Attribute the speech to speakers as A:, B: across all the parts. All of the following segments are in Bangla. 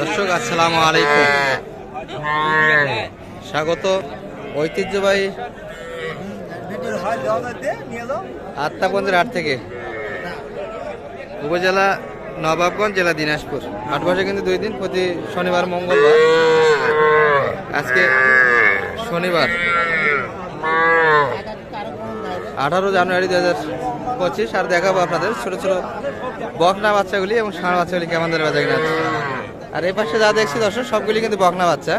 A: দর্শক, আসসালামু আলাইকুম। স্বাগত ঐতিহ্যবাহী আত্মাগঞ্জের হাট থেকে। উপজেলা নবাবগঞ্জ, জেলা দিনাজপুর। হাট বসে কিন্তু দুই দিন, প্রতি শনিবার, মঙ্গলবার। আজকে শনিবার। আঠারো জানুয়ারি দু হাজার পঁচিশ, আর দেখাবো আপনাদের ছোট ছোট বকনা বাচ্চাগুলি এবং ষাঁড় বাচ্চাগুলি কেমন ধরে বাজা কিনা আছে। আর এই পাশে যা দেখছি দর্শক সবগুলি কিন্তু বকনা বাচ্চা।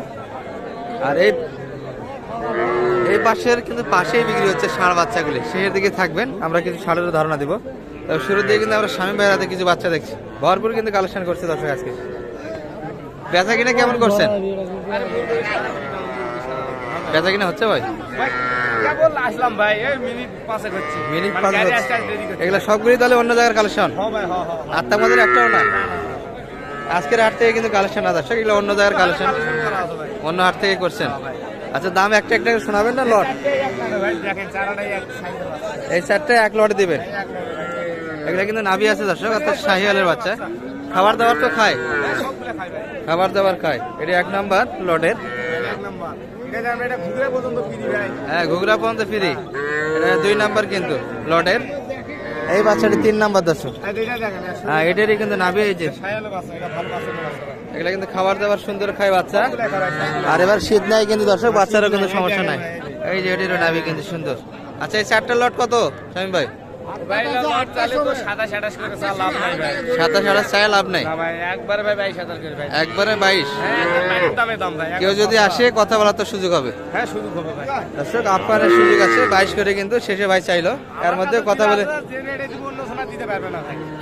A: আর এই এই পাশের কিন্তু পাশেই বিক্রি হচ্ছে ষাঁড় বাচ্চাগুলি। সেই দিকে থাকবেন আমরা কিছু ষাঁড়ের ধারণা দিব। তবে শুরুর দিকে কিন্তু আমরা স্বামী ভাইয়ের হাতে কিছু বাচ্চা দেখছি। ভরপুর কিন্তু কালেকশন করছে দর্শক আজকে। বেচা কিনা কেমন করছেন? বেচা কিনা হচ্ছে ভাই?
B: কেবল আসলাম ভাই মিনিট পাঁচেক হচ্ছে। মানে।
A: এগুলো সবগুলি তাহলে অন্য জায়গার কালেকশন?
B: হ
A: আত্মা আমাদের একটাও না? আজকের হাট থেকে কিন্তু কালেকশন না দর্শক এগুলো অন্য জায়গার কালেকশন। অন্য হাট থেকে করছেন আচ্ছা দাম একটা একটা শোনাবেন না, লট। এই চারটে এক লট দিবেন এগুলো কিন্তু নাভি আছে দর্শক, অর্থাৎ শাহিওয়ালের বাচ্চা খাবার দাবার তো খায়। খাবার দাবার খায় এটা এক নাম্বার লটের। হ্যাঁ ঘুগরা পর্যন্ত ফ্রি এটা দুই নাম্বার কিন্তু লটের এই বাচ্চাটি তিন নাম্বার দর্শক। হ্যাঁ এটারই কিন্তু নাবি এই যে। এগুলো কিন্তু খাবার দাবার সুন্দর খায় বাচ্চা। আর এবার শীত নাই কিন্তু দর্শক বাচ্চারও কিন্তু সমস্যা নাই। এই যে এটিরও নাবি কিন্তু সুন্দর। আচ্ছা এই চারটা লট কত স্বামী ভাই?
B: সাতাশ আঠাশ লাভ নাই একবারে বাইশ হ্যাঁ।
A: কেউ যদি আসে কথা বলার তো সুযোগ হবে।
B: হ্যাঁ,
A: দর্শক আপনার সুযোগ আছে বাইশ করে কিন্তু শেষে ভাই চাইলো। এর মধ্যে কথা বলে।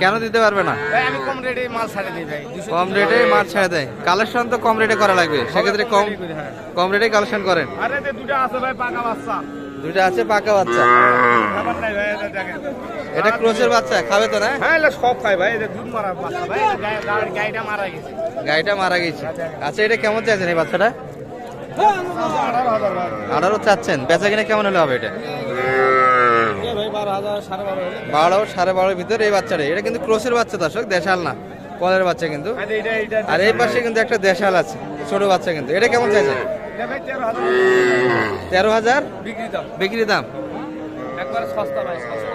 A: কেন দিতে পারবে না?
B: কম রেটে মাল ছাড়ে দিই ভাই। 200
A: কম রেটে মাছ ছেড়ে দেয়। কালেকশন তো কম রেটে করা লাগবে। সেক্ষেত্রে কম
B: হ্যাঁ।
A: কম রেটে কালেকশন করেন।
B: আরে দুটো আছে ভাই পাকা বাচ্চা।
A: দুইটা আছে পাকা বাচ্চা।
B: এটা
A: ক্রোচের বাচ্চা খাবে তো না?
B: হ্যাঁ এটা সব খাই ভাই এটা দুধ মারা বাচ্চা ভাই গায়েটা মারা গেছে।
A: গাড়িটা মারা গেছে। আচ্ছা এটা কেমন চাইছেন এই বাচ্চাটা?
B: আঠারো হাজার
A: চাচ্ছেন। বেচা কিনা কেমন হলে হবে এটা?
B: বারো সাড়ে
A: বারোর ভিতরে এই বাচ্চাটা। এটা কিন্তু ক্রোসের বাচ্চা দর্শক দেশাল না। কলের বাচ্চা কিন্তু।
B: আরে
A: এই পাশে কিন্তু একটা দেশাল আছে ছোট বাচ্চা কিন্তু। এটা কেমন
B: ভাই তেরো হাজার? বিক্রি দাম।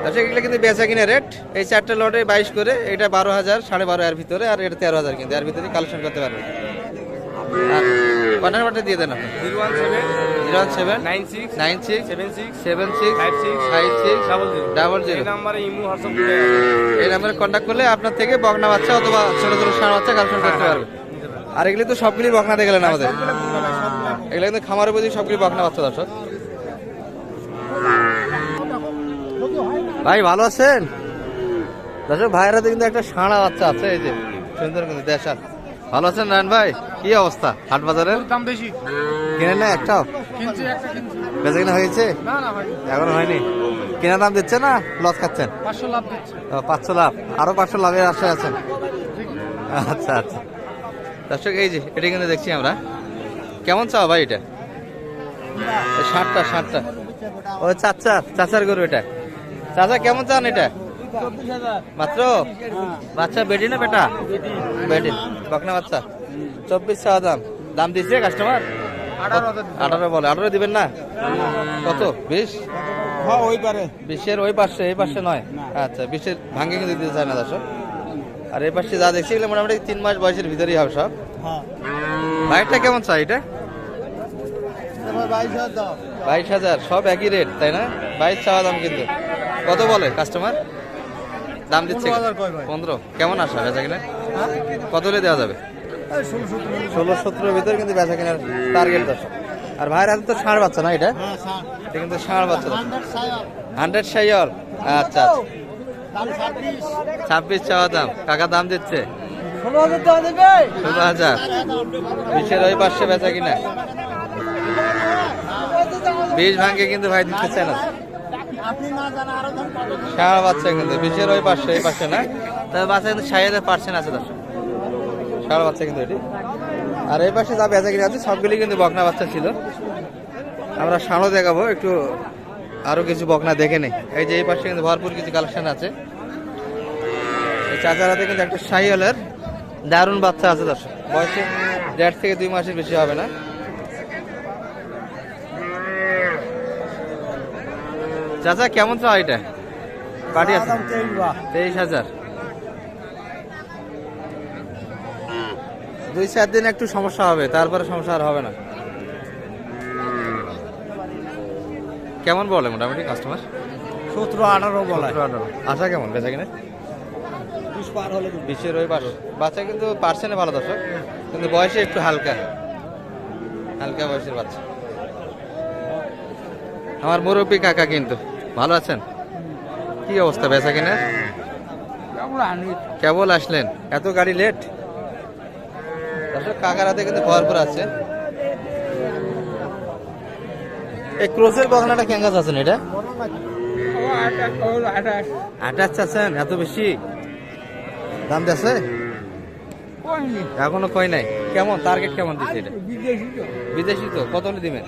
B: ভাই
A: এগুলো কিন্তু বেচা কিনা রেট এই চারটে লটে বাইশ করে এটা বারো হাজার সাড়ে বারো এর ভিতরে আর এটা তেরো হাজার কিন্তু। এর ভিতরে কালেকশন করতে পারবে বাটে দিয়ে দেন আপনি।
B: Zero one seven
A: zero one seven
B: nine six
A: nine six
B: seven six
A: seven six
B: five six
A: five six
B: double zero.
A: Double
B: এই নাম্বারে ইমু হোয়াটসঅ্যাপ
A: এই নাম্বারে কন্ট্যাক্ট করলে আপনার থেকে বকনা বাচ্চা অথবা ছোট ছোট ষাঁড় বাচ্চা কালেকশন করতে পারবে। আর এগুলি তো সবগুলি বকনা দিয়ে গেলেন আমাদের। এগুলো কিন্তু খামারের প্রতি সবগুলি বকনা বাচ্চা দর্শক। ভাই ভালো আছেন? দর্শক ভাইয়ের হাতে কিন্তু একটা ষাঁড়া বাচ্চা আছে এই যে সুন্দর কিন্তু দেশাল। ভালো আছেন রায়ন ভাই? কি অবস্থা? হাট বাজারের?
B: দাম বেশি।
A: কিনে না একটাও?
B: কিনছি একটা কিনছি।
A: বেচা কিনা হয়েছে?
B: না না ভাই।
A: এখনও হয়নি। কেনা দাম দিচ্ছে না? লস খাচ্ছেন?
B: পাঁচশো লাভ
A: পাঁচশো লাভ। আরও পাঁচশো লাভের আশায় আছেন? আচ্ছা আচ্ছা। দর্শক এই যে এটা কিন্তু দেখছি আমরা। কেমন চাও ভাই এটা? ষাটটা ষাটটা ও চাচা। চাচার গরু এটা। চাচা কেমন চান এটা? মাত্র? বাচ্চা বেটি না বেটা? বেটি বকনা বাচ্চা। চব্বিশ চাওয়া দাম। দাম দিচ্ছে কাস্টমার
B: আঠারো
A: বলে। আঠারো দিবেন না? কত? বিশ?
B: হ্যাঁ ওই পারে।
A: বিশের ওই পাশে এই পাশে নয়? আচ্ছা বিশের ভাঙ্গে কিন্তু দিতে চায় না দর্শক। আর এই পাশে যা দেখছি এগুলো মোটামুটি তিন মাস বয়সের ভিতরেই হবে সব।
B: হ্যাঁ।
A: বাইকটা কেমন চাই এটা?
B: বাইশ হাজার
A: সব একই রেট তাই না? বাইশ চাওয়া দাম কিন্তু। কত বলে কাস্টমার দাম দিচ্ছে
B: পনেরো
A: কেমন আসা বেচা কিনা? কত হলে দেওয়া যাবে?
B: ষোলো সতেরো
A: সতেরোর ভিতরে কিন্তু বেচা কেনার টার্গেট দর্শক আর ভাইয়ের হাতে তো ষাঁড় বাচ্চা না এটা?
B: হ্যাঁ
A: এটা কিন্তু ষাঁড় বাচ্চা।
B: হান্ড্রেড
A: হান্ড্রেড আচ্ছা আচ্ছা।
B: ছাব্বিশ।
A: চাওয়া দাম। কাকা দাম দিচ্ছে?
B: ষোলো হাজার দেওয়া
A: ষোলো হাজার। বিশের ওই পাশে বেচা কিনা? বীজ ভাঙ্গে কিন্তু ভাই দিতে চায় না। ষাঁড় বাচ্চা কিন্তু বিশের ওই পাশে, এই পাশে না? তবে বাচ্চা কিন্তু হাজার পার্সেন্ট আছে দর্শক। ষাঁড় বাচ্চা কিন্তু এটি। আর এই পাশে যা বেচা কিনা আছে, সবগুলি কিন্তু বকনা বাচ্চা ছিল। আমরা ষাঁড়ও দেখাবো, একটু আরও কিছু বকনা দেখে নেই। এই যে এই পাশে কিন্তু ভরপুর কিছু কালেকশন আছে। এই চাচার হাতে কিন্তু একটা শাহিওয়ালের দারুণ বাচ্চা আছে দর্শক। বয়সে দেড় থেকে দুই মাসের বেশি হবে না। চাচা কেমন চা এটা? পাটি আছে? তেইশ হাজার। দুই চার দিন একটু সমস্যা হবে তারপরে সমস্যা আর হবে না। কেমন বলে মোটামুটি কাস্টমার
B: সতেরো আঠারো বলা।
A: আশা কেমন? বেচা কিনে? বিশের ওই পাশ বাচ্চা কিন্তু পার্সেন্টে ভালো দর্শক কিন্তু বয়সে একটু হালকা। হালকা বয়সের বাচ্চা। আমার মুরব্বী কাকা কিন্তু। ভালো আছেন? কি অবস্থা বেচা কিনে? কেবল আসলেন? এত গাড়ি লেট কাকার হাতে কিন্তু ভরপুর আছে। এই ক্রোসের বগনাটা কেঙ্গাস আছেন এটা? আঠাশ চাচ্ছেন এত বেশি? দাম দিয়েছে এখনও কই নাই। কেমন? টার্গেট কেমন দিচ্ছে এটা? বিদেশি তো। কত দিবেন?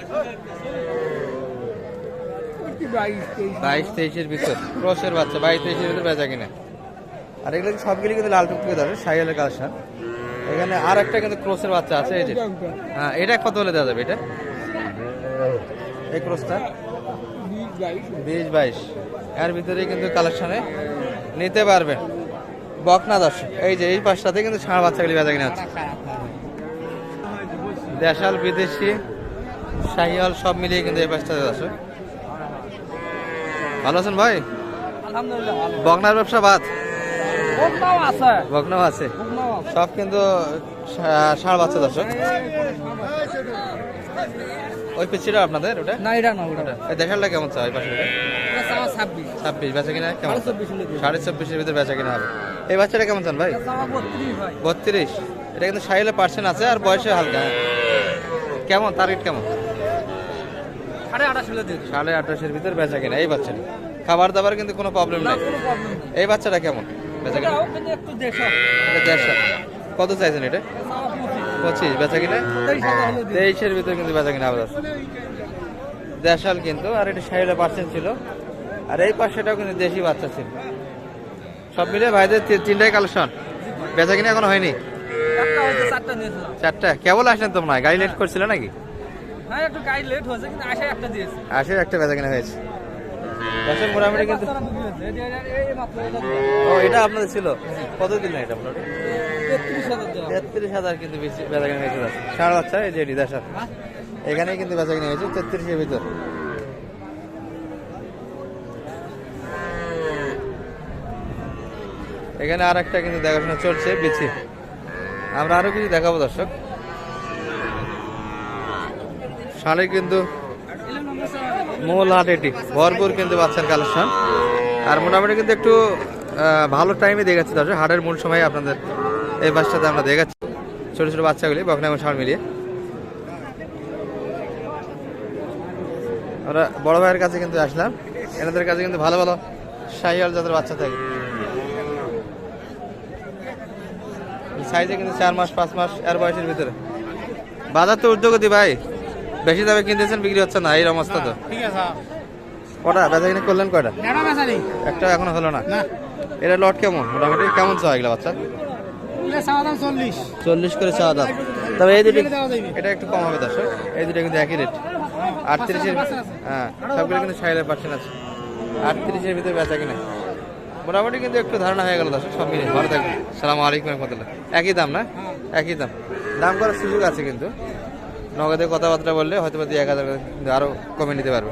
A: বাইশ তেইশের ভিতর, ক্রসের বাচ্চা, বাইশ তেইশের ভিতর বেচা কিনা। আর এগুলো সবগুলি কিন্তু লাল টুকটুকে ধরে সাইয়ালের কালেকশন। এখানে আর একটা কিন্তু ক্রসের বাচ্চা আছে, এই যে। হ্যাঁ এটা কত হলে দেওয়া যাবে এটা? এই ক্রসটা। বিশ বাইশ। এর ভিতরে কিন্তু কালেকশনে নিতে পারবেন বকনা দর্শক এই যে, এই পাশটাতে কিন্তু ষাঁড় বাচ্চাগুলি বেচা কিনা হচ্ছে। দেশাল, বিদেশি শাহিয়াল সব মিলিয়ে কিন্তু এই পাশটাতে দর্শক ভালো আছেন ভাই? বগনার ব্যবসা বাদ? বকনাও আছে। সব কিন্তু ষাঁড় বাচ্চা দর্শক। ওই পিছিটা আপনাদের ওটা?
B: না এটা না ওটা।
A: এই কেমন চা ওই পাশে?
B: ছাব্বিশ।
A: ছাব্বিশ বেচা কিনা কেমন?
B: সাড়ে
A: সাড়ে চব্বিশের ভিতরে বেচা কিনা হবে। এই বাচ্চাটা কেমন চান ভাই।
B: বত্রিশ।
A: এটা কিন্তু সাইলে পার্সেন্ট আছে আর বয়সে হালকা হ্যাঁ। কেমন? টার্গেট কেমন?
B: সাড়ে
A: আঠাশের ভিতরে বেচা কিনা এই বাচ্চাটা। খাবার দাবার কিন্তু কোনো প্রবলেম নাই। এই বাচ্চাটা কেমন? বেচা কিনা? দেড়শো। কত চাইছেন এটা? পঁচিশ। বেচা কিনা? তেইশের ভিতরে কিন্তু বেচা কিনা আবার আছে। দেড়শাল কিন্তু আর এটা সাইলে পার্সেন্ট ছিল। আর এই পাশেটাও কিন্তু দেশি বাচ্চা ছিল। সব মিলে ভাইদের তিনটাই কালেকশন বেচা কিনা এখনও হয়নি?
B: চারটা
A: কেবল আসলেন তোমরা গাড়ি লেট করছিল নাকি?
B: হ্যাঁ একটু গাড়ি লেট হয়েছে কিন্তু আশায় একটা দিয়েছে।
A: আসে একটা বেচা কিনা হয়েছে। দশের মোটামুটি কিন্তু। ও এটা আপনাদের ছিল? কত দিন এটা মোটামুটি?
B: তেত্রিশ হাজার
A: কিন্তু বেশি বেচা কিনা হয়েছে। দশ সাড়ে বাচ্চা এই যে এটি দেড়শো এখানেই কিন্তু বেচা কিনা হয়েছে তেত্রিশের ভিতর। এখানে আর একটা কিন্তু দেখাশোনা চলছে বিচি। আমরা আরও কিছু দেখাবো দর্শক। সাড়ে কিন্তু মূল হাট এটি। ভরপুর কিন্তু বাচ্চার কালেকশন। আর মোটামুটি কিন্তু একটু ভালো টাইমে দেখাচ্ছি দর্শক। হাটের মূল সময় আপনাদের এই বাসটাতে আমরা দেখাচ্ছি। ছোট ছোট বাচ্চাগুলি, বকনা এবং ষাঁড় মিলিয়ে। আমরা বড় ভাইয়ের কাছে কিন্তু আসলাম। এনাদের কাছে কিন্তু ভালো ভালো শাহিয়াল জাতের বাচ্চা থাকে। সাইজে কিন্তু চার মাস, পাঁচ মাস এর বয়সের ভিতরে। বাজার তো উদ্যোগ উদ্যোগতি ভাই। বেশি দামে কিনতেছেন বিক্রি হচ্ছে না এই অবস্থা তো।
B: ঠিক আছে
A: কটা? বেচা কিনে করলেন কয়টা? একটা এখনও হলো না? এটা লট কেমন? মোটামুটি কেমন চাওয়া এগুলো বাচ্চা?
B: চল্লিশ।
A: করে চাওয়া দাম। তবে এই দুটি এটা একটু কম হবে দর্শক। এই দুটো কিন্তু একই রেট আটত্রিশের হ্যাঁ সবগুলো কিন্তু সাইলের পার্সেন্ট আছে আটত্রিশের ভিতরে বেচা কিনা। মোটামুটি কিন্তু একটু ধারণা হয়ে গেল দর্শক সব মিলে। ভালো থাকবে সালাম আলাইকুম রহমতুল্লাহ। একই দাম না? একই দাম। দাম করার সুযোগ আছে কিন্তু। নগদে কথাবার্তা বললে হয়তো এক হাজার আরও কমে নিতে পারবে।